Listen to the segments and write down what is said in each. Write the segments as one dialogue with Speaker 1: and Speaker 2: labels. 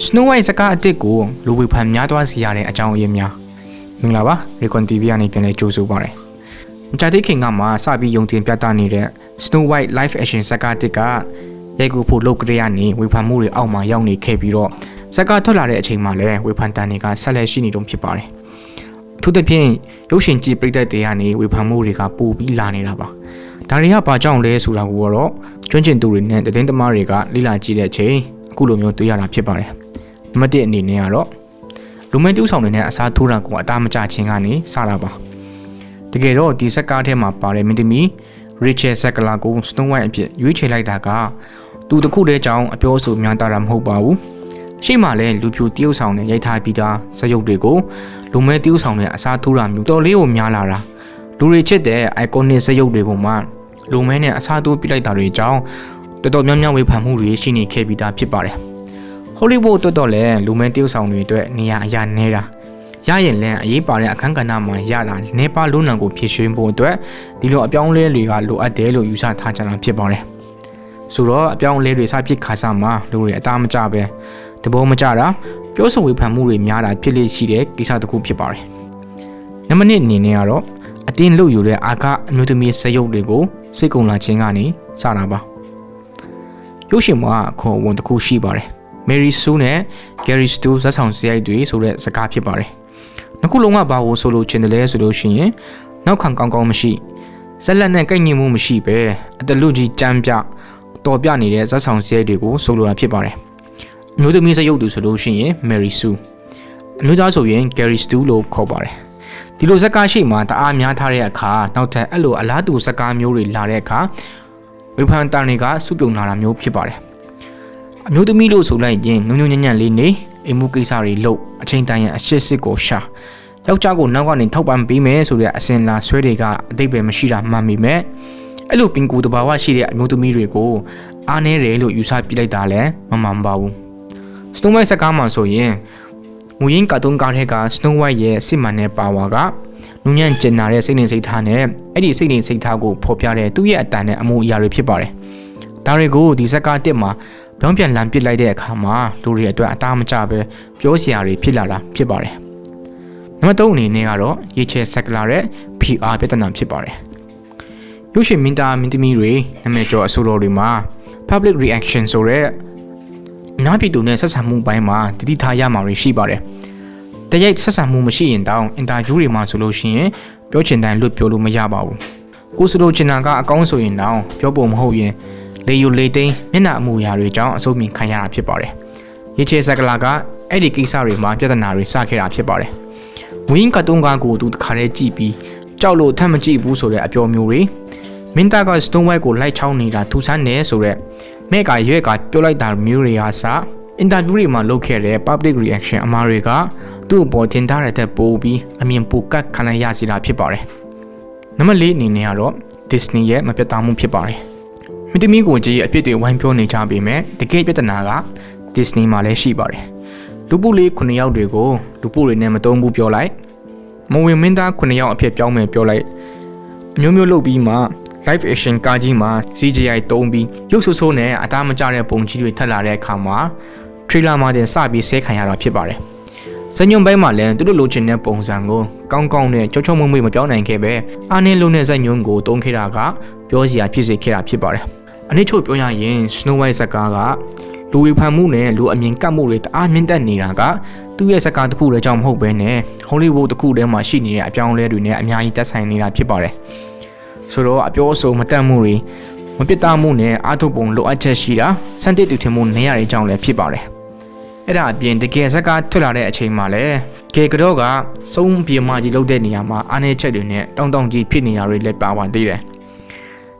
Speaker 1: Snow White စကားအစ်စ်ကိုလူဝေဖန်များသွားစေရတဲ့အကြောင်းအရင်းများမင်္ဂလာပါ Recon TV ကနေပြန်လည်ကြိုဆိုပါရစေ။မကြသေးခင်ကမှစပြီးယုံတင်ပြသနေတဲ့ Snow White Live Action စကားအစ်စ်ကရိုက်ကူဖို့လုပ်ကြရနေဝေဖန်မှုတွေအောက်မှာရောက်နေခဲ့ပြီးတော့စကားထွက်လာတဲ့အချိန်မှာလည်းဝေဖန်တန်တွေကဆက်လက်ရှိနေတုန်းဖြစ်ပါတယ်။အထူးသဖြင့်ရုပ်ရှင်ကြည့်ပရိသတ်တွေကနေဝေဖန်မှုတွေကပိုပြီးလာနေတာပါ။ဒါတွေကဘာကြောင့်လဲဆိုတာကိုတော့ကျွမ်းကျင်သူတွေနဲ့သတင်းသမားတွေကလေ့လာကြည့်တဲ့အချိန်အခုလိုမျိုးတွေ့ရတာဖြစ်ပါတယ်။ နံပါတ်1အနေနဲ့ကတော့လူမင်းတူးဆောင်တွေနဲ့အစားထိုးတာကိုအသားမကျခြင်းကနေစတာပါတကယ်တော့ဒီဇက်ကားထဲမှာပါတဲ့မင်းသမီး Rachel Zegler ကို Snow White အဖြစ်ရွေးချယ်လိုက်တာကသူတခုတည်းကြောင့်အပြောအဆိုများတာတာမဟုတ်ပါဘူးရှိမှလည်းလူဖြူတရုပ်ဆောင်နဲ့ရိုက်ထားပြီးသားစရုပ်တွေကိုလူမဲတရုပ်ဆောင်နဲ့အစားထိုးတာမျိုးတော်လေးကိုများလာတာလူတွေချစ်တဲ့ iconic စရုပ်တွေကိုမှလူမဲနဲ့အစားထိုးပြလိုက်တာတွေကြောင့်တော်တော်များများဝေဖန်မှုတွေရှိနေခဲ့ပြီးသားဖြစ်ပါတယ် ဟိုလီဝုဒ်အတွက်တော့လည်းလူမဲတရုပ်ဆောင်တွေအတွက်နေရာအရနေတာရရင်လည်းအရေးပါတဲ့အခန်းကဏ္ဍမှာရတာနေပါလူနံကိုဖြည့်ရွှင်းဖို့အတွက်ဒီလိုအပြောင်းအလဲတွေကလိုအပ်တယ်လို့ယူဆထားကြတာဖြစ်ပါတယ်ဆိုတော့အပြောင်းအလဲတွေစဖြစ်ခါစားမှာလူတွေအသားမကျပဲတဘောမကျတာပြောဆိုဝေဖန်မှုတွေများတာဖြစ်လေရှိတဲ့ကိစ္စတစ်ခုဖြစ်ပါတယ်နံပါတ်1အနေနဲ့ကတော့အတင်းလုပ်ယူတဲ့အာကအမျိုးသမီးစရုပ်တွေကိုစိတ်ကုံလာခြင်းကနေစတာပါရုပ်ရှင်မှာခေါ်ဝန်တစ်ခုရှိပါတယ် Mary Sue နဲ့ Gary Stu ဇာတ်ဆောင်စရိုက်တွေဆိုတဲ့စကားဖြစ်ပါတယ်နှစ်ခုလုံးကဘာကိုဆိုလို့ချင်တယ်လဲဆိုလို့ရှိရင်နောက်ခံကောင်းကောင်းမရှိဇက်လက်နဲ့ကိုက်ညင်မှုမရှိပဲအတလူကြီးကြမ်းပြတော်ပြနေတဲ့ဇာတ်ဆောင်စရိုက်တွေကိုဆိုလိုတာဖြစ်ပါတယ်အမျိုးသမီးစရုပ်သူဆိုလို့ရှိရင် Mary Sue အမျိုးသားဆိုရင် Gary Stu လို့ခေါ်ပါတယ်ဒီလိုဇက်ကားရှိမှတအားများထားတဲ့အခါနောက်ထပ်အဲ့လိုအလားတူဇက်ကားမျိုးတွေလာတဲ့အခါဝေဖန်တန်တွေကစုပြုံလာတာမျိုးဖြစ်ပါတယ် အမျိုးသမီးလို့ဆိုလိုက်ရင်နုံနုံညံ့ညံ့လေးနေအိမ်မှုကိစ္စတွေလုပ်အချိန်တိုင်းအရှစ်စစ်ကိုရှာယောက်ျားကိုနောက်ကနေထောက်ပံ့ပေးမယ်ဆိုတဲ့အစင်လာဆွဲတွေကအတိတ်ပဲမရှိတာမှန်ပေမဲ့အဲ့လိုပင်ကိုယ်တဘာဝရှိတဲ့အမျိုးသမီးတွေကိုအားနေတယ်လို့ယူဆပြလိုက်တာလည်းမမှန်ပါဘူး Snow White စကားမှာဆိုရင်ငွေရင်းကာတွန်းကားထဲက Snow White ရဲ့စစ်မှန်တဲ့ပါဝါကနူးညံ့ကျင်နာတဲ့စိတ်နေစိတ်ထားနဲ့အဲ့ဒီစိတ်နေစိတ်ထားကိုဖော်ပြတဲ့သူ့ရဲ့အတန်နဲ့အမှုအရာတွေဖြစ်ပါတယ်ဒါတွေကိုဒီဇက်ကားတစ်မှာ ပြောင်းပြန်လန်ပစ်လိုက်တဲ့အခါမှာလူတွေအတွက်အသားမကျပဲပြောစရာတွေဖြစ်လာတာဖြစ်ပါတယ်။နံပါတ်3အနေနဲ့ကတော့ရေချဲဆက်ကလာတဲ့ PR ပြဿနာဖြစ်ပါတယ်။ရုပ်ရှင်မင်းသားမင်းသမီးတွေနာမည်ကျော်အဆိုတော်တွေမှာ public reaction ဆိုတဲ့အများပြည်သူနဲ့ဆက်ဆံမှုပိုင်းမှာတတိထားရမှာတွေရှိပါတယ်။တရိုက်ဆက်ဆံမှုမရှိရင်တောင်အင်တာဗျူးတွေမှာဆိုလို့ရှိရင်ပြောချင်တိုင်းလွတ်ပြောလို့မရပါဘူး။ကိုဆိုလိုချင်တာကအကောင်းဆိုရင်တောင်ပြောဖို့မဟုတ်ရင် လေယူလေသိန်းမျက်နှာအမူအရာတွေကြောင့်အစိုးမြင်ခံရတာဖြစ်ပါတယ်။ရေချေစကလာကအဲ့ဒီကိစ္စတွေမှာပြဿနာတွေစခဲ့တာဖြစ်ပါတယ်။ဝင်းကတုံးကားကိုသူတခါတည်းကြည့်ပြီးကြောက်လို့ထပ်မကြည့်ဘူးဆိုတဲ့အပြောမျိုးတွေမင်းသားကစတုံးဝိုက်ကိုလိုက်ချောင်းနေတာထူဆန်းနေဆိုတဲ့မဲ့ကရွက်ကပြောလိုက်တာမျိုးတွေကစအင်တာဗျူးတွေမှာလုပ်ခဲ့တဲ့ public reaction အမှားတွေကသူ့အပေါ်တင်ထားတဲ့ပို့ပြီးအမြင်ပိုကတ်ခံရစီတာဖြစ်ပါတယ်။နံပါတ်၄အနေနဲ့ကတော့ Disney ရဲ့မပြတ်သားမှုဖြစ်ပါတယ်။ မီတမီကိုကြီးအဖြစ်တွေဝိုင်းပြောနေကြပေမဲ့တကယ်ပြဿနာက Disney မှာလည်းရှိပါတယ်။လူပုလေး9ယောက်တွေကိုလူပုတွေနဲ့မတုံးဘူးပြောလိုက်။မဝင်မင်းသား9ယောက်အဖြစ်ပြောင်းမယ်ပြောလိုက်။အမျိုးမျိုးလုပ်ပြီးမှ live action ကားကြီးမှာ CGI တုံးပြီးရုပ်ဆိုးဆိုးနဲ့အသားမကျတဲ့ပုံကြီးတွေထပ်လာတဲ့အခါမှာ trailer မှာတင်စပြီးဆဲခံရတာဖြစ်ပါတယ်။စညွန်ဘိုင်းမှာလည်းသူတို့လိုချင်တဲ့ပုံစံကိုကောင်းကောင်းနဲ့ကြောချောမွေ့မွေ့မပြောင်းနိုင်ခဲ့ပဲအာနင်းလုံးနဲ့စညွန်ကိုတုံးခဲ့တာကပြောစရာဖြစ်စေခဲ့တာဖြစ်ပါတယ်။ အနည်းချုပ်ပြောရရင် Snow White ဇာတ်ကားကလူဝေဖန်မှုနဲ့လူအမြင်ကပ်မှုတွေတအားမြင့်တက်နေတာကသူ့ရဲ့ဇာတ်ကားတစ်ခုတည်းကြောင့်မဟုတ်ဘဲနဲ့ Hollywood တစ်ခုတည်းမှာရှိနေတဲ့အပြောင်းအလဲတွေနဲ့အများကြီးတက်ဆိုင်နေတာဖြစ်ပါတယ်။ဆိုတော့အပြောအဆိုမတက်မှုတွေမပြတ်သားမှုနဲ့အာထုပ်ပုံလိုအပ်ချက်ရှိတာစံတစ်တူထင်မှုနေရတဲ့အကြောင်းလည်းဖြစ်ပါတယ်။အဲ့ဒါအပြင်တကယ်ဇက်ကားထွက်လာတဲ့အချိန်မှာလည်းဂေကတော့ကစုံပြေမကြီးလုပ်တဲ့နေရာမှာအားနည်းချက်တွေနဲ့တောင်းတောင်းကြီးဖြစ်နေရတွေလည်းပါဝင်သေးတယ်။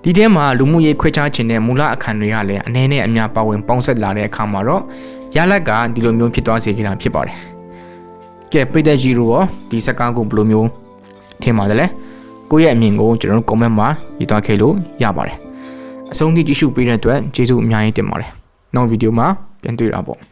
Speaker 1: ဒီထဲမှာလူမှုရေးခွဲခြားခြင်းတဲ့မူလအခန်းတွေကလည်းအနေနဲ့အများပါဝင်ပေါင်းဆက်လာတဲ့အခါမှာတော့ရလက်ကဒီလိုမျိုးဖြစ်သွားစေခဲ့တာဖြစ်ပါတယ်။ကဲပိတ်သက်ကြီးတို့ရောဒီဇက်ကားကိုဘယ်လိုမျိုးထင်ပါတယ်လဲ။ကိုယ့်ရဲ့အမြင်ကိုကျွန်တော်တို့ comment မှာရေးသွားခဲ့လို့ရပါတယ်။အဆုံးထိကြည့်ရှုပေးတဲ့အတွက်ကျေးဇူးအများကြီးတင်ပါတယ်။နောက်ဗီဒီယိုမှာပြန်တွေ့တာပေါ့။